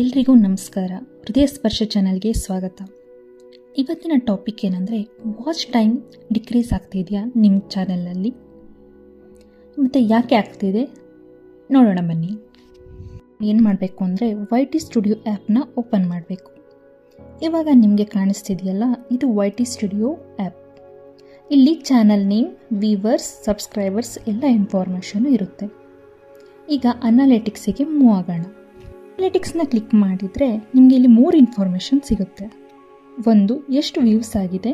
ಎಲ್ರಿಗೂ ನಮಸ್ಕಾರ. ಹೃದಯ ಸ್ಪರ್ಶ ಚಾನಲ್ಗೆ ಸ್ವಾಗತ. ಇವತ್ತಿನ ಟಾಪಿಕ್ ಏನಂದರೆ, ವಾಚ್ ಟೈಮ್ ಡಿಕ್ರೀಸ್ ಆಗ್ತಿದೆಯಾ ನಿಮ್ಮ ಚಾನಲಲ್ಲಿ ಮತ್ತು ಯಾಕೆ ಆಗ್ತಿದೆ ನೋಡೋಣ ಬನ್ನಿ. ಏನು ಮಾಡಬೇಕು ಅಂದರೆ ವೈ ಟಿ ಸ್ಟುಡಿಯೋ ಆ್ಯಪ್ನ ಓಪನ್ ಮಾಡಬೇಕು. ಇವಾಗ ನಿಮಗೆ ಕಾಣಿಸ್ತಿದೆಯಲ್ಲ, ಇದು ವೈ ಟಿ ಸ್ಟುಡಿಯೋ ಆ್ಯಪ್ ಇಲ್ಲಿ ಚಾನಲ್ ನೇಮ್ ವೀವರ್ಸ್ ಸಬ್ಸ್ಕ್ರೈಬರ್ಸ್ ಎಲ್ಲ ಇನ್ಫಾರ್ಮೇಷನು ಇರುತ್ತೆ. ಈಗ ಅನಾಲಿಟಿಕ್ಸಿಗೆ ಮೂವ್ ಆಗೋಣ. ಅನಾಲಿಟಿಕ್ಸ್ನ ಕ್ಲಿಕ್ ಮಾಡಿದರೆ ನಿಮಗೆ ಇಲ್ಲಿ ಮೂರು ಇನ್ಫಾರ್ಮೇಷನ್ ಸಿಗುತ್ತೆ. ಒಂದು, ಎಷ್ಟು ವ್ಯೂಸ್ ಆಗಿದೆ,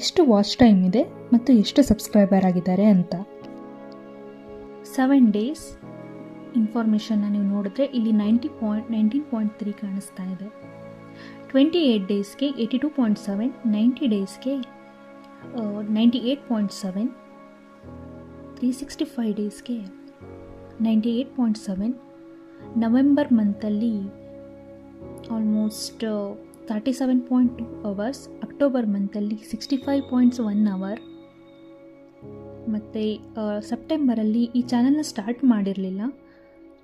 ಎಷ್ಟು ವಾಚ್ ಟೈಮ್ ಇದೆ, ಮತ್ತು ಎಷ್ಟು ಸಬ್ಸ್ಕ್ರೈಬರ್ ಆಗಿದ್ದಾರೆ ಅಂತ. ಸೆವೆನ್ ಡೇಸ್ ಇನ್ಫಾರ್ಮೇಷನ್ನ ನೀವು ನೋಡಿದ್ರೆ ಇಲ್ಲಿ ninety point, nineteen point three ಕಾಣಿಸ್ತಾ ಇದೆ. ಟ್ವೆಂಟಿ ಏಯ್ಟ್ ಡೇಸ್ಗೆ eighty two point seven, ninety ಡೇಸ್ಗೆ ninety eight point seven three sixty five ಡೇಸ್ಗೆ ninety eight point seven November ಮಂತಲ್ಲಿ almost thirty seven point two hours October ಮಂತಲ್ಲಿ sixty five points one hour ಮತ್ತು ಸೆಪ್ಟೆಂಬರಲ್ಲಿ ಈ ಚಾನಲ್ನ start ಮಾಡಿರಲಿಲ್ಲ.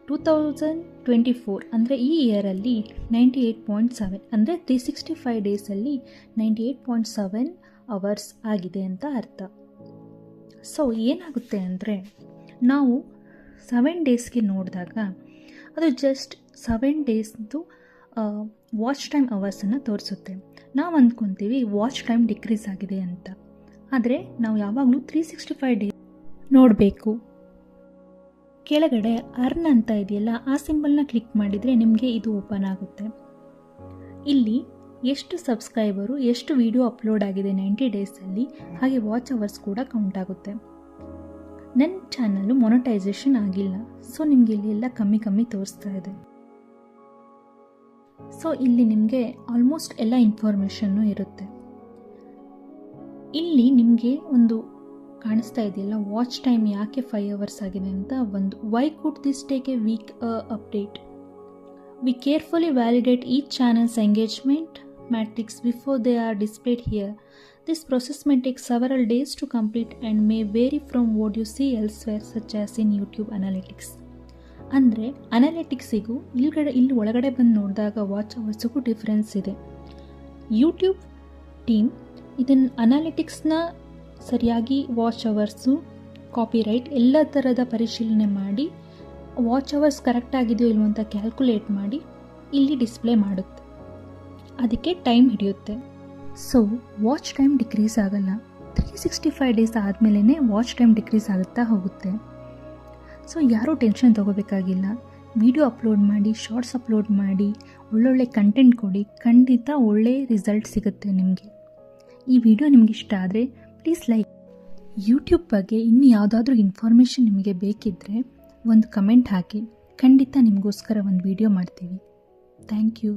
Two thousand twenty four ಅಂದರೆ ಈ ಇಯರಲ್ಲಿ ನೈಂಟಿ ಏಯ್ಟ್ ಪಾಯಿಂಟ್ ಸೆವೆನ್ ಅಂದರೆ ತ್ರೀ ಸಿಕ್ಸ್ಟಿ ಫೈವ್ ಡೇಸಲ್ಲಿ ninety eight point seven hours ಆಗಿದೆ ಅಂತ ಅರ್ಥ. ಸೊ ಏನಾಗುತ್ತೆ ಅಂದರೆ, ನಾವು ಸೆವೆನ್ ಡೇಸ್ಗೆ ನೋಡಿದಾಗ ಅದು ಜಸ್ಟ್ ಸೆವೆನ್ ಡೇಸ್ದು ವಾಚ್ ಟೈಮ್ ಅವರ್ಸನ್ನು ತೋರಿಸುತ್ತೆ. ನಾವು ಅಂದ್ಕೊತೀವಿ ವಾಚ್ ಟೈಮ್ ಡಿಕ್ರೀಸ್ ಆಗಿದೆ ಅಂತ. ಆದರೆ ನಾವು ಯಾವಾಗಲೂ ತ್ರೀ ಸಿಕ್ಸ್ಟಿ ಫೈವ್ ಡೇ ನೋಡಬೇಕು. ಕೆಳಗಡೆ ಅರ್ನ್ ಅಂತ ಇದೆಯಲ್ಲ, ಆ ಸಿಂಬಲ್ನ ಕ್ಲಿಕ್ ಮಾಡಿದರೆ ನಿಮಗೆ ಇದು ಓಪನ್ ಆಗುತ್ತೆ. ಇಲ್ಲಿ ಎಷ್ಟು ಸಬ್ಸ್ಕ್ರೈಬರು ಎಷ್ಟು ವಿಡಿಯೋ ಅಪ್ಲೋಡ್ ಆಗಿದೆ ನೈಂಟಿ ಡೇಸಲ್ಲಿ ಹಾಗೆ ವಾಚ್ ಅವರ್ಸ್ ಕೂಡ ಕೌಂಟ್ ಆಗುತ್ತೆ. ನನ್ನ ಚಾನಲ್ಲು ಮೊನಟೈಸೇಷನ್ ಆಗಿಲ್ಲ. ಸೊ ನಿಮಗೆ ಇಲ್ಲಿ ಎಲ್ಲ ಕಮ್ಮಿ ಕಮ್ಮಿ ತೋರಿಸ್ತಾ ಇದೆ. ಸೊ ಇಲ್ಲಿ ನಿಮಗೆ ಆಲ್ಮೋಸ್ಟ್ ಎಲ್ಲ ಇನ್ಫಾರ್ಮೇಷನ್ನು ಇರುತ್ತೆ. ಇಲ್ಲಿ ನಿಮಗೆ ಒಂದು ಕಾಣಿಸ್ತಾ ಇದೆಯಲ್ಲ ವಾಚ್ ಟೈಮ್ ಯಾಕೆ ಫೈವ್ ಅವರ್ಸ್ ಆಗಿದೆ ಅಂತ ಒಂದು why could this take a week update we carefully validate each channel's engagement metrics before they are displayed here This process may take several days to complete and may vary from what you see elsewhere, such as in YouTube Analytics. ಅಂದರೆ ಅನಾಲಿಟಿಕ್ಸಿಗೂ ಇಲ್ಗಡೆ ಇಲ್ಲಿ ಒಳಗಡೆ ಬಂದು ನೋಡಿದಾಗ watch ಅವರ್ಸಿಗೂ difference ಇದೆ. YouTube team ಇದನ್ನು ಅನಾಲಿಟಿಕ್ಸ್ನ ಸರಿಯಾಗಿ ವಾಚ್ ಅವರ್ಸು ಕಾಪಿರೈಟ್ ಎಲ್ಲ ಥರದ ಪರಿಶೀಲನೆ ಮಾಡಿ ವಾಚ್ ಅವರ್ಸ್ ಕರೆಕ್ಟ್ ಆಗಿದೆಯೋ ಅಂತ ಕ್ಯಾಲ್ಕುಲೇಟ್ ಮಾಡಿ ಇಲ್ಲಿ ಡಿಸ್ಪ್ಲೇ ಮಾಡುತ್ತೆ. ಅದಕ್ಕೆ ಟೈಮ್ ಹಿಡಿಯುತ್ತೆ. ಸೊ ವಾಚ್ ಟೈಮ್ ಡಿಕ್ರೀಸ್ ಆಗಲ್ಲ. ತ್ರೀ ಸಿಕ್ಸ್ಟಿ ಫೈವ್ ಡೇಸ್ ಆದಮೇಲೆ ವಾಚ್ ಟೈಮ್ ಡಿಕ್ರೀಸ್ ಆಗುತ್ತಾ ಹೋಗುತ್ತೆ. ಸೊ ಯಾರೂ ಟೆನ್ಷನ್ ತೊಗೋಬೇಕಾಗಿಲ್ಲ. ವಿಡಿಯೋ ಅಪ್ಲೋಡ್ ಮಾಡಿ ಶಾರ್ಟ್ಸ್ ಅಪ್ಲೋಡ್ ಮಾಡಿ, ಒಳ್ಳೊಳ್ಳೆ ಕಂಟೆಂಟ್ ಕೊಡಿ, ಖಂಡಿತ ಒಳ್ಳೆ ರಿಸಲ್ಟ್ ಸಿಗುತ್ತೆ ನಿಮಗೆ. ಈ ವಿಡಿಯೋ ನಿಮ್ಗೆ ಇಷ್ಟ ಆದರೆ ಪ್ಲೀಸ್ ಲೈಕ್ ಯೂಟ್ಯೂಬ್ ಬಗ್ಗೆ ಇನ್ನು ಯಾವುದಾದ್ರೂ ಇನ್ಫಾರ್ಮೇಷನ್ ನಿಮಗೆ ಬೇಕಿದ್ದರೆ ಒಂದು ಕಮೆಂಟ್ ಹಾಕಿ. ಖಂಡಿತ ನಿಮಗೋಸ್ಕರ ಒಂದು ವಿಡಿಯೋ ಮಾಡ್ತೀವಿ. Thank you